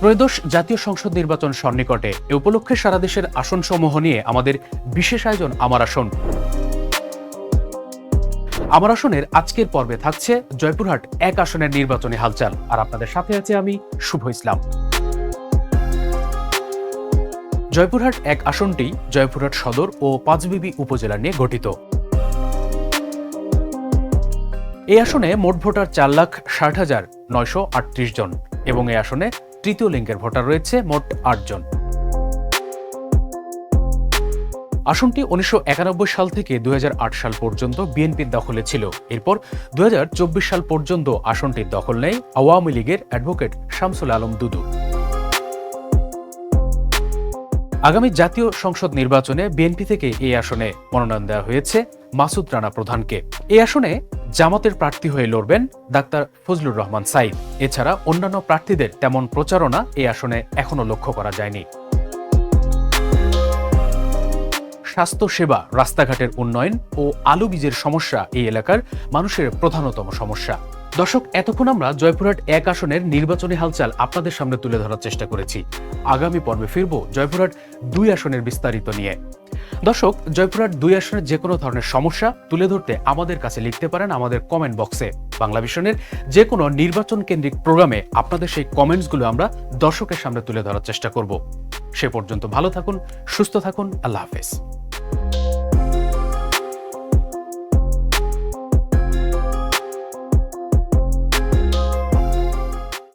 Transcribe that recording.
ত্রয়োদশ জাতীয় সংসদ নির্বাচন সন্নিকটে। এ উপলক্ষে সারা দেশের আসনসমূহ নিয়ে আমাদের বিশেষ আয়োজন আমার আসন। আমার আসনের আজকের পর্বে থাকছে জয়পুরহাট এক আসনের নির্বাচনী হালচাল। আর আপনাদের সাথে আছে আমি শুভ ইসলাম। জয়পুরহাট এক আসনটি জয়পুরহাট সদর ও পাঁচবিবি উপজেলা নিয়ে গঠিত। এই আসনে মোট ভোটার চার লাখ ষাট হাজার নয়শো আটত্রিশ জন এবং এই আসনে তৃতীয় লিঙ্গের ভোটার রয়েছে মোট আটজন আসনটি উনিশশো সাল থেকে দুই সাল পর্যন্ত বিএনপির দখলে ছিল। এরপর দুই সাল পর্যন্ত আসনটির দখল নেয় আওয়ামী লীগের অ্যাডভোকেট শামসুল আলম দুদু। আগামী জাতীয় সংসদ নির্বাচনে বিএনপি থেকে এই আসনে মনোনয়ন দেওয়া হয়েছে মাসুদ রানা প্রধানকে। এই আসনে জামাতের প্রার্থী হয়ে লড়বেন ডাক্তার ফজলুর রহমান সাইদ এছাড়া অন্যান্য প্রার্থীদের তেমন প্রচারণা এই আসনে এখনও লক্ষ্য করা যায়নি। স্বাস্থ্য সেবা, রাস্তাঘাটের উন্নয়ন ও আলু বীজের সমস্যা এই এলাকার মানুষের প্রধানতম সমস্যা। দর্শক, এতক্ষণ আমরা জয়পুরহাট এক আসনের নির্বাচনী হালচাল আপনাদের সামনে তুলে ধরার চেষ্টা করেছি। আগামী পর্বে ফিরব জয়পুরহাট দুই আসনের বিস্তারিত নিয়ে। দর্শক, জয়পুরহাট দুই আসনের যে কোনো ধরনের সমস্যা তুলে ধরতে আমাদের কাছে লিখতে পারেন আমাদের কমেন্ট বক্সে বাংলা ভিশনের যে কোনো নির্বাচন কেন্দ্রিক প্রোগ্রামে আপনাদের সেই কমেন্টসগুলো আমরা দর্শকের সামনে তুলে ধরার চেষ্টা করব। সে পর্যন্ত ভালো থাকুন, সুস্থ থাকুন, আল্লাহ হাফেজ।